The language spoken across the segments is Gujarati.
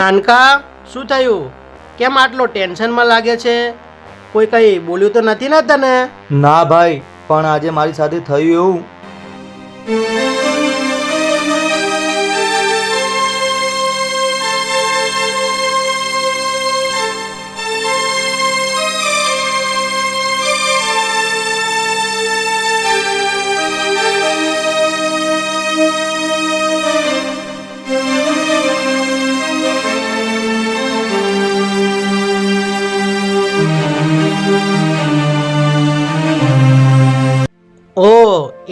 નાનકા, શું થયું? કેમ આટલો ટેન્શનમાં લાગે છે? કોઈ કંઈ બોલ્યું તો નથી ને તને? ના ભાઈ, પણ આજે મારી સાથે થયું એવું.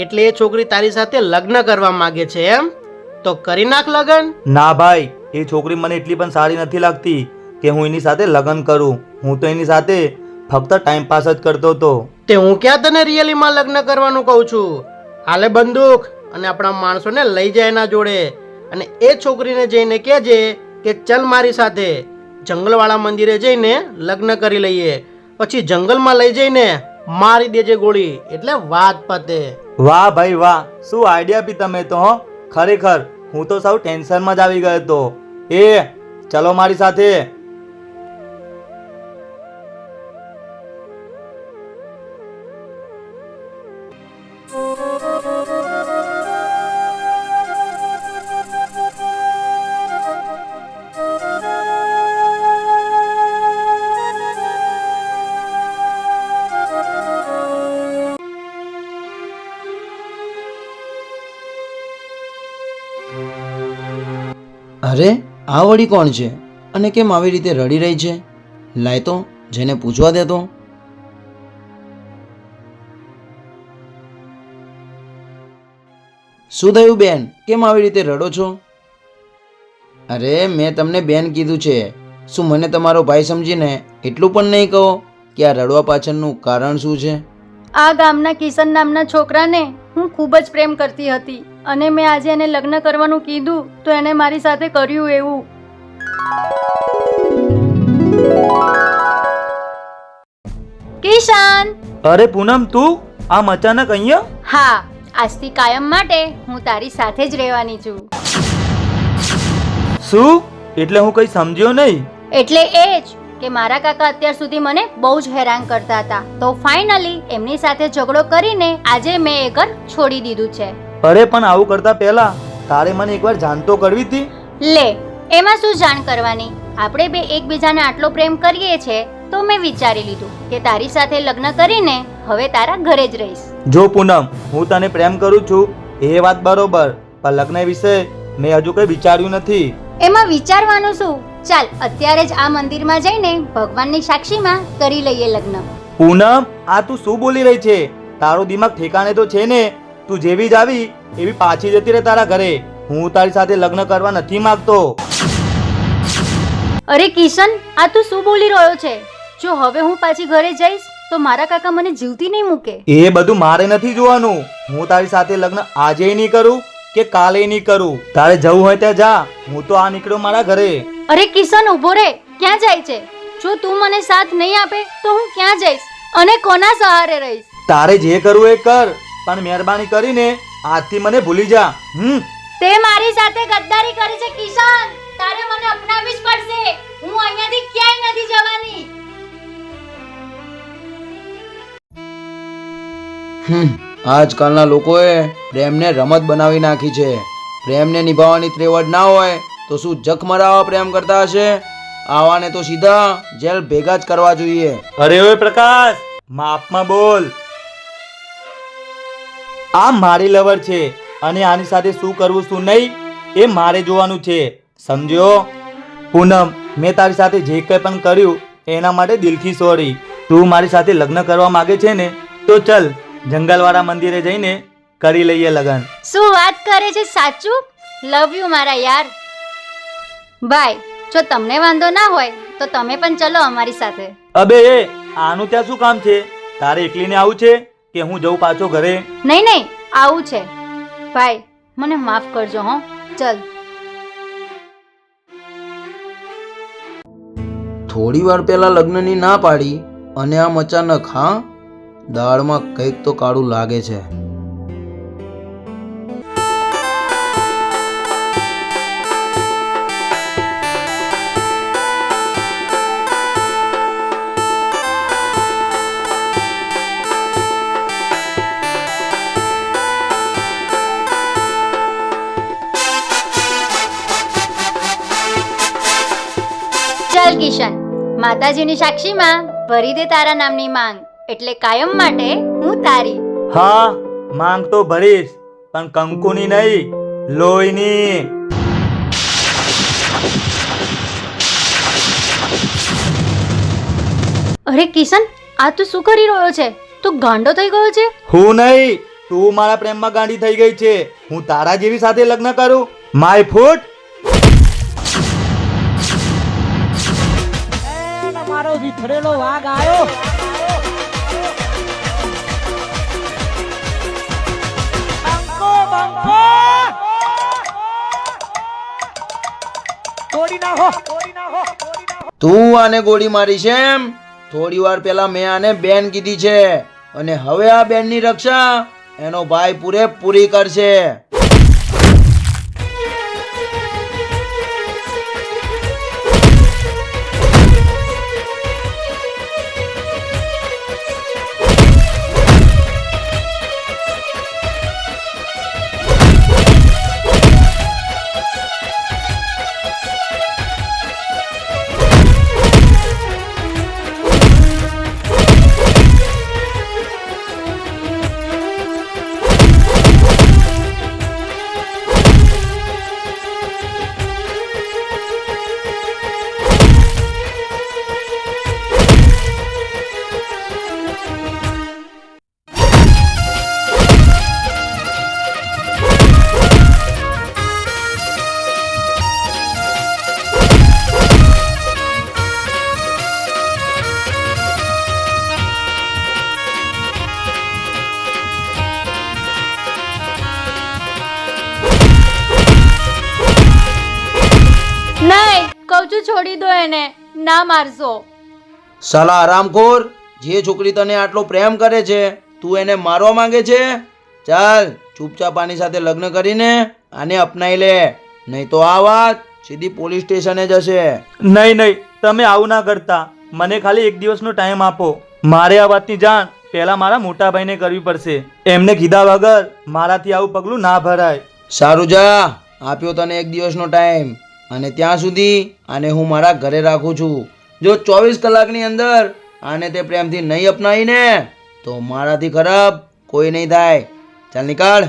એટલે એ છોકરી તારી સાથે લગ્ન કરવા માંગે છે એમ? તો કરી નાખ લગ્ન. ના ભાઈ એ છોકરી મને એટલી પણ સારી નથી લાગતી કે હું એની સાથે લગ્ન કરું. હું તો એની સાથે ફક્ત ટાઈમ પાસ જ કરતો હતો. તે હું ક્યાં તને રિયલીમાં લગ્ન કરવાનું કહું છું? હાલે બંદૂક અને આપણા માણસોને લઈ જાય એના જોડે. અને એ છોકરીને જઈને કહેજે કે ચલ મારી સાથે. જંગલવાળા મંદિરે જઈને લગ્ન કરી લઈએ. પછી જંગલમાં લઈ જઈને મારી દેજે ગોળી. એટલે વાત પતે. વાહ ભાઈ વાહ, શું આઈડિયા બી તમે તો હો? ખરેખર, હું તો સાવ ટેન્શનમાં જ આવી ગયો હતો. એ, ચલો મારી સાથે. આ વળી કોણ છે? અને કેમ આવી રીતે રડી રહી છે? લાય તો, જેને પૂછવા દે તો. શું થયું બેન? કેમ આવી રીતે રડો છો? અરે, મેં તમને બેન કીધું છે. શું મને તમારો ભાઈ સમજીને એટલું પણ નહીં કહો કે આ રડવા પાછળનું કારણ શું છે? આ ગામના કિશન નામના છોકરાને હું ખૂબ જ પ્રેમ કરતી હતી. અને મેં આજે એને લગ્ન કરવાનું કીધું તો એને મારી સાથે કર્યું એવું. કિશાન! અરે પૂનમ તું આમ અચાનક અહીંયા? હા આજથી કાયમ માટે હું તારી સાથે જ રહેવાની છું. શું? એટલે હું કઈ સમજ્યો નહીં? એટલે એ જ કે મારા કાકા અત્યાર સુધી મને બહુ જ હેરાન કરતા હતા. તો ફાઇનલી એમની સાથે ઝઘડો કરીને આજે મેં એ ઘર છોડી દીધું છે. અરે પણ આવું કરતા પહેલા તારે મને એકવાર જાણ તો કરવી હતી? લે એમાં શું જાણ કરવાની? આપણે બે એકબીજાને આટલો પ્રેમ કરીએ છે તો મેં વિચારી લીધું કે તારી સાથે લગ્ન કરીને હવે તારા ઘરે જ રહીશ. જો પૂનમ હું તને પ્રેમ કરું છું એ વાત બરોબર પણ લગ્ન વિશે મેં હજુ કઈ વિચાર્યું નથી. એમાં વિચારવાનું શું? ચાલ અત્યારે જ આ મંદિરમાં જઈને ભગવાનની સાક્ષીમાં કરી લઈએ લગ્ન. પૂનમ આ તું શું બોલી રહી છે? તારો દિમાગ ઠેકાણે તો છે ને? તું જેવી જ આવી એવી પાછી જતી રહે તારા ઘરે. હું તારી સાથે લગ્ન કરવા નથી માંગતો. અરે કિશન આ તું શું બોલી રહ્યો છે? જો હવે હું પાછી ઘરે જઈશ તો મારા કાકા મને જીવતી નહીં મૂકે. એ બધું મારે નથી જોવાનું. હું તારી સાથે લગ્ન આજે નહીં કરું કે કાલે નહીં કરું? તારે જવું હોય ત્યાં જા. હું તો આ નીકળ્યો મારા ઘરે. અરે કિશન ઊભો રે ક્યાં જાય છે? જો તું મને સાથ નહીં આપે તો હું ક્યાં જઈશ? અને કોના સહારે રહીશ? તારે જે કરવું એ કર. પણ મહેરબાની કરીને આજથી મને ભૂલી જા. હમ. તે મારી સાથે ગદ્દારી કરી છે કિશન. તારે મને અપનાવવી જ પડશે. હું અહીંયાથી ક્યાંય નથી જવાની. હમ. આજકાલના લોકોએ પ્રેમને રમત બનાવી નાખી છે. પ્રેમને નિભાવવાની ત્રેવડ ના હોય તો શું જખ મરાવા પ્રેમ કરતા હશે? આવાને તો સીધા જેલ ભેગા જ કરવા જોઈએ. અરે ઓય પ્રકાશ માપમાં બોલ. આ મારી લવર છે અને આની સાથે શું કરવું શું નહીં એ મારે જોવાનું છે. સમજ્યો? પૂનમ મેં તારી સાથે જે કંઈ પણ કર્યું એના માટે દિલથી સોરી તું મારી સાથે લગ્ન કરવા માંગે છે ને તો ચલ જંગલવાળા મંદિરે જઈને કરી લઈએ લગ્ન. શું વાત કરે છે સાચું? લવ યુ મારા યાર. ભાઈ જો તમને વાંધો ના હોય તો તમે પણ ચલો અમારી સાથે. અબે એ આનું ત્યાં શું કામ છે? તારે એકલીને આવું છે? કે હું જઉં પાછો ઘરે? નહીં નહીં આવું છે. ભાઈ મને માફ કરજો હો. ચલ. થોડી વાર પહેલા લગ્નની ના પાડી અને આમ અચાનક હા? દાળમાં કંઈક તો કાળું લાગે છે. માતાજીની સાક્ષીમાં ભરી દે તારા નામની માંગ. એટલે કાયમ માટે હું તારી. હા માંગ તો ભરીશ પણ કંકુની નહીં લોહીની. અરે કિશન આ તું શું કરી રહ્યો છે? તું ગાંડો થઈ ગયો છે? હું નહીં તું મારા પ્રેમમાં ગાંડી થઈ ગઈ છે. હું તારા જેવી સાથે લગ્ન કરું. માય ફૂટ મારો વાઘ આવ્યો તું આને ગોળી મારી છે એમ? થોડી વાર પહેલા મેં આને બેન કીધી છે. અને હવે આ બેનની રક્ષા એનો ભાઈ પૂરેપૂરી કરશે. સાલા આરામખોર જે છોકરી તને આટલો પ્રેમ કરે છે તું એને મારવા માંગે છે? ચાલ ચૂપચાપ આની સાથે લગ્ન કરીને આને અપનાઈ લે. નહીં તો આ વાત સીધી પોલીસ સ્ટેશને જશે નહીં નહીં તમે આવું ના કરતા. મને ખાલી એક દિવસનો ટાઈમ આપો. મારે આ વાતની જાણ પહેલા મારા મોટા ભાઈને કરવી પડશે. એમને કીધા વગર મારાથી આવું પગલું ના ભરાય. સારું જા આપ્યો તને એક દિવસનો ટાઈમ. અને ત્યાં સુધી આને હું મારા ઘરે રાખું છું. જો ચોવીસ કલાકની અંદર આને તે પ્રેમથી નહીં અપનાવીને તો મારાથી ખરાબ કોઈ નહીં થાય. ચાલ નીકાળ.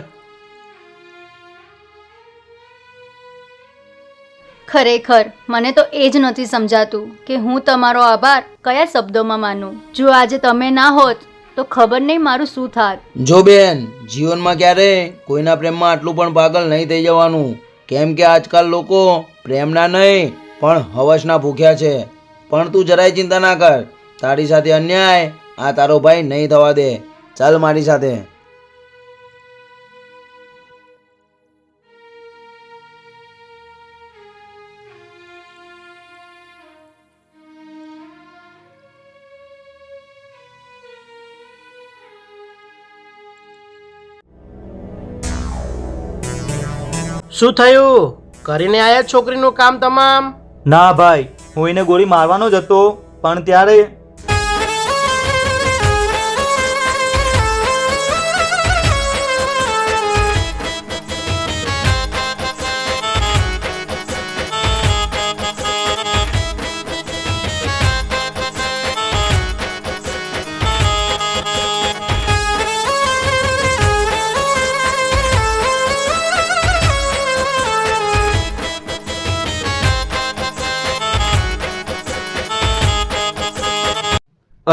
ખરેખર મને તો એ જ નથી સમજાતું કે હું તમારો આભાર કયા શબ્દોમાં માનું. જો આજે તમે ના હોત તો ખબર નહીં મારું શું થાત. જો બેન જીવનમાં ક્યારેય કોઈના પ્રેમમાં આટલું પણ પાગલ નહીં થઈ જવાનું. કેમ કે આજકાલ લોકો પ્રેમના નહીં પણ હવસના ભૂખ્યા છે. પણ તું જરાય ચિંતા ના કર. તારી સાથે અન્યાય આ તારો ભાઈ નહીં થવા દે. ચાલ મારી સાથે. શું થયું? કરીને આયા છોકરીનું કામ તમામ? ના ભાઈ હું એને ગોળી મારવાનો જ હતો પણ ત્યારે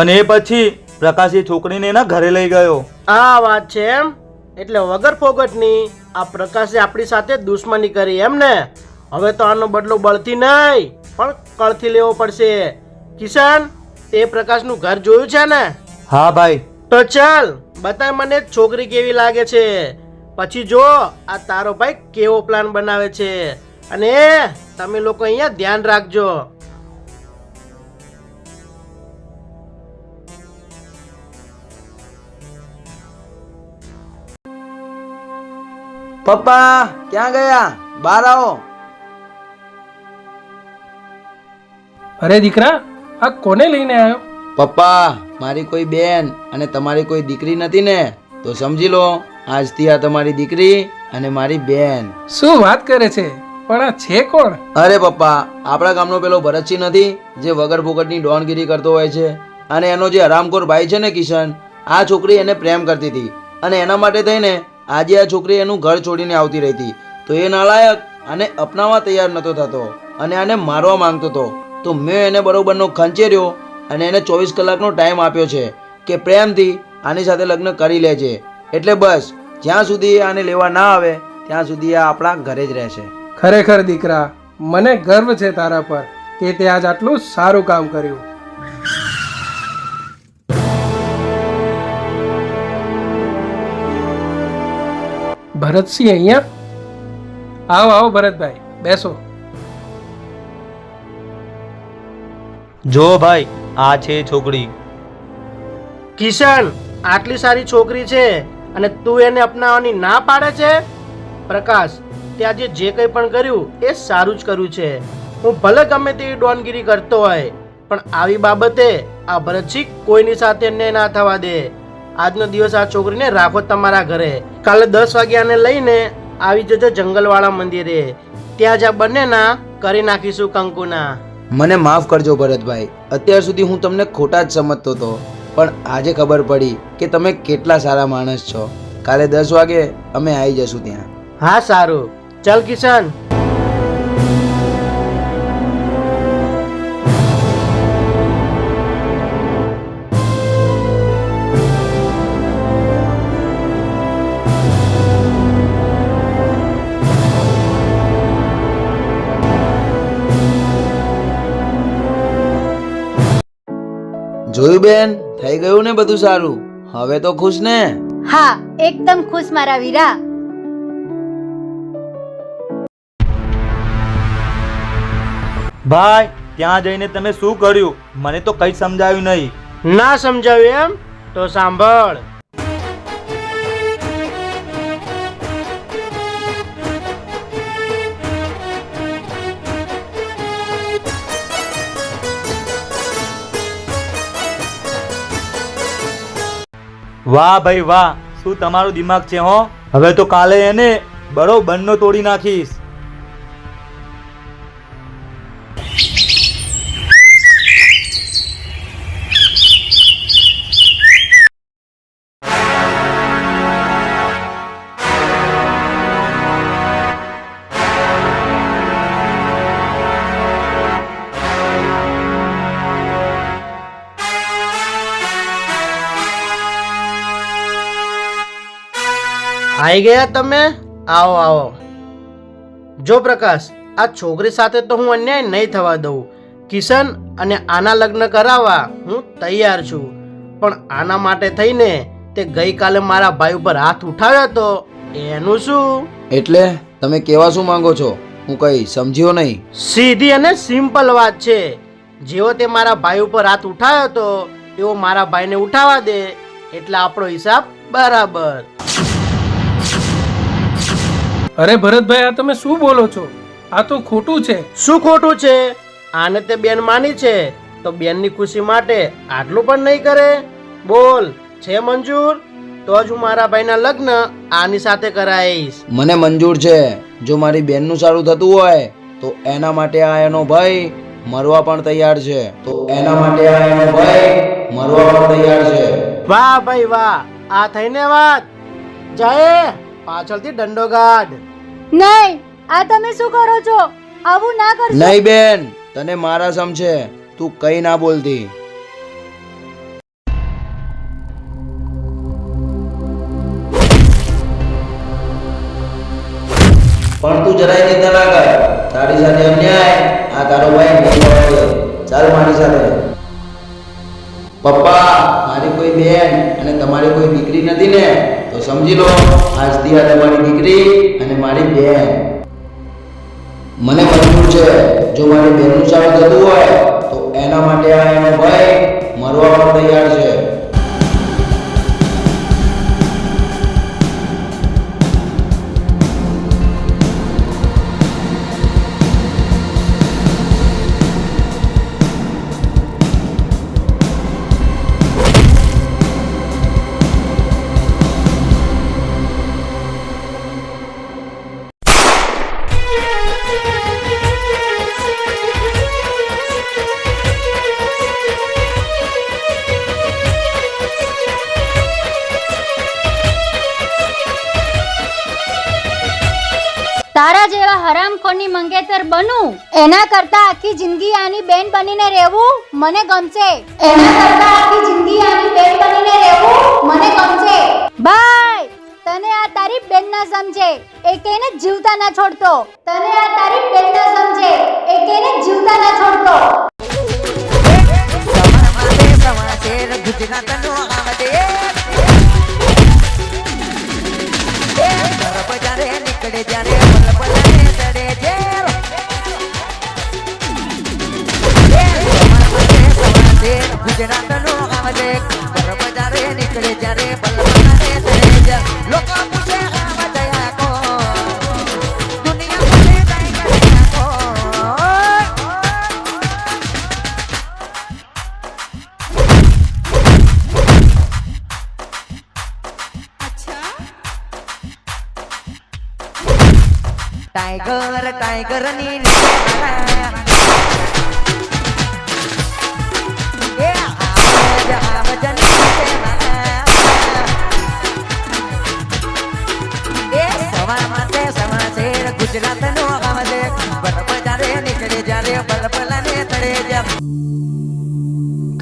અને એ પછી પ્રકાશી એ છોકરીને એના ઘરે લઈ ગયો. આ વાત છે એમ? એટલે વગર ફોગટની આ પ્રકાશે આપણી સાથે દુશ્મની કરી એમ ને? હવે તો આનો બદલો બળથી નહીં પણ કળથી લેવો પડશે. કિશન તે પ્રકાશનું ઘર જોયું છે ને? હા ભાઈ. તો ચાલ બતાય મને છોકરી કેવી લાગે છે? પછી જો આ તારો ભાઈ કેવો પ્લાન બનાવે છે? અને તમે લોકો અહીંયા ધ્યાન રાખજો. પપ્પા ક્યાં ગયા? બહાર આવો. અરે દીકરા આ કોને લઈને આવ્યો? પપ્પા મારી કોઈ બેન અને તમારી કોઈ દીકરી નથી ને? તો સમજી લો આજથી આ તમારી દીકરી અને મારી બેન. શું વાત કરે છે? પણ આ છે કોણ? અરે પપ્પા આપણા ગામનો પેલો ભરતસિંહ નથી જે વગર ફોકટની ડોનગીરી કરતો હોય છે. અને એનો જે હરામખોર ભાઈ છે ને કિશન આ છોકરી એને પ્રેમ કરતી હતી. અને એના માટે થઈને આજે આ છોકરી એનું ઘર છોડીને આવતી રહી હતી તો એ નાલાયક આને અપનાવવા તૈયાર નહોતો થતો અને આને મારવા માંગતો હતો. તો મેં એને બરોબરનો ખંચેર્યો અને એને ચોવીસ કલાકનો ટાઈમ આપ્યો છે કે પ્રેમથી આની સાથે લગ્ન કરી લેજે. એટલે બસ, જ્યાં સુધી આને લેવા ના આવે, ત્યાં સુધી આ આપણા ઘરે જ રહેશે. ખરેખર દીકરા, મને ગર્વ છે તારા પર કે તે આજ આટલું સારું કામ કર્યું. ભરતસિંહ અહીંયા? આવો આવો ભરતભાઈ બેસો. જો ભાઈ આ છે છોકરી. કિશન આટલી સારી છોકરી છે અને તું એને અપનાવવાની ના પાડે છે? પ્રકાશ તે આજે જે કંઈ પણ કર્યું એ સારું જ કર્યું છે. હું ભલે ગમે તેવી ડોનગીરી કરતો હોય પણ આવી બાબતે આ ભરતસિંહ કોઈની સાથે ને ના થવા દે. આજનો દિવસ આ છોકરીને રાખો તમારા ઘરે. કાલે દસ વાગ્યાને લઈને આવી જજો જંગલવાળા મંદિરે. ત્યાં જ આ બંનેના કરી નાખીશું કંકુના. મને માફ કરજો ભરતભાઈ અત્યાર સુધી હું તમને ખોટા જ સમજતો હતો. પણ આજે ખબર પડી કે તમે કેટલા સારા માણસ છો. કાલે દસ વાગે અમે આવી જશું ત્યાં. હા સારું. ચલ કિશન. જોયું બેન? થઈ ગયું ને બધું સારું? હવે તો ખુશ ને? હા એકદમ ખુશ મારા વીરા. ભાઈ ત્યાં જઈને તમે શું કર્યું? મને તો કંઈ સમજાયું નહીં. ના સમજાવ્યું એમ? તો સાંભળ. વાહ ભાઈ વાહ, શું તમારું દિમાગ છે હો? હવે તો કાલે એને બરોબરનો તોડી નાખીશ. આવી ગયા તમે? આવો આવો. જો પ્રકાશ આ છોકરી સાથે તો હું અન્યાય નહીં થવા દઉં. કિશન અને આના લગ્ન કરાવવા હું તૈયાર છું. પણ આના માટે થઈને તે ગઈકાલે મારા ભાઈ ઉપર હાથ ઉઠાવ્યો હતો એનું શું? એટલે તમે કેવા શું માંગો છો? હું કઈ સમજ્યો નહીં. સીધી અને સિમ્પલ વાત છે. જેવો તે મારા ભાઈ ઉપર હાથ ઉઠાવ્યો હતો એવો મારા ભાઈને ઉઠાવવા દે. એટલે આપણો હિસાબ બરાબર. અરે ભરતભાઈ આ તમે શું બોલો છો? આ તો ખોટું છે. શું ખોટું છે? આને તે બેન માની છે તો બેનની ખુશી માટે આટલું પણ નહીં કરે? બોલ છે મંજૂર? તો જ હું મારા ભાઈના લગ્ન આની સાથે કરાવીશ મને મંજૂર છે. જો મારી બેનનું સારું થતું હોય તો એના માટે આ એનો ભાઈ મરવા પણ તૈયાર છે. તો એના માટે આ એનો ભાઈ મરવા પણ તૈયાર છે. વાહ ભાઈ વાહ આ થઈને વાત. જય પાછળથી દંડો ગાઢ નહીં, આ તમે શું કરો છો? આવું ના કરશો. નહીં બેન, તને મારા સમ તું કઈ ના બોલતી. પણ તું જરાય ચિંતા ના કર, તારી સાથે અન્યાય, આ તારો ભાઈ નહીં ચાલ મારી સાથે. પપ્પા, મારી કોઈ બેન અને તમારી કોઈ દીકરી નથી ને? સમજી લો આજથી આ તમારી દીકરી અને મારી બેન. મને મંજૂર છે. જો મારી બેનનું સારું થતું હોય, તો એના માટે આ એનો ભાઈ મરવા પણ તૈયાર છે. જેવા હરામખોરની મંગેતર બનું એના કરતા આખી જિંદગી આની બેન બનીને રહેવું મને ગમશે એના કરતા આખી જિંદગી આની બેન બનીને રહેવું મને ગમશે ભાઈ તને આ તારી બેન ના સમજે એકેને જીવતા ના છોડતો તને આ તારી બેન ના સમજે એકેને જીવતા ના છોડતો ટાઈગર ટાઈગર રઘુજના તનો એ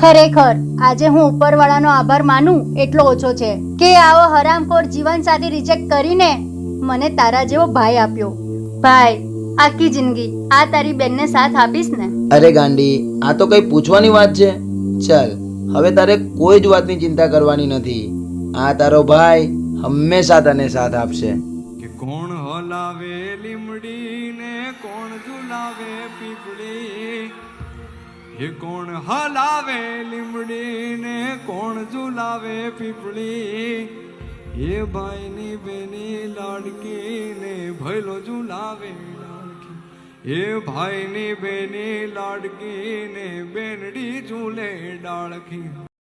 ખરેખર, આજે હું ઉપરવાળાનો આભાર માનું એટલો ઓછો છે કે આવો હરામખોર જીવનસાથી રિજેક્ટ કરીને મને તારા જેવો ભાઈ આપ્યો. ભાઈ આખી જિંદગી આ તારી બેનને સાથ આપીશ ને? અરે ગાંડી આ તો કઈ પૂછવાની વાત છે? ચાલ હવે તારે કોઈ જ વાતની ચિંતા કરવાની નથી. આ તારો ભાઈ હંમેશા તને સાથ આપશે. કે કોણ હલાવે લીમડી ને કોણ ઝુલાવે પીપળી? એ કોણ હલાવે લીમડી ને કોણ ઝુલાવે પીપળી? એ ભાઈની બેની લાડકી ને ભયલો ઝુલાવે. એ ભાઈની બેની લાડકી ને બેનડી ઝૂલે ડાળખી.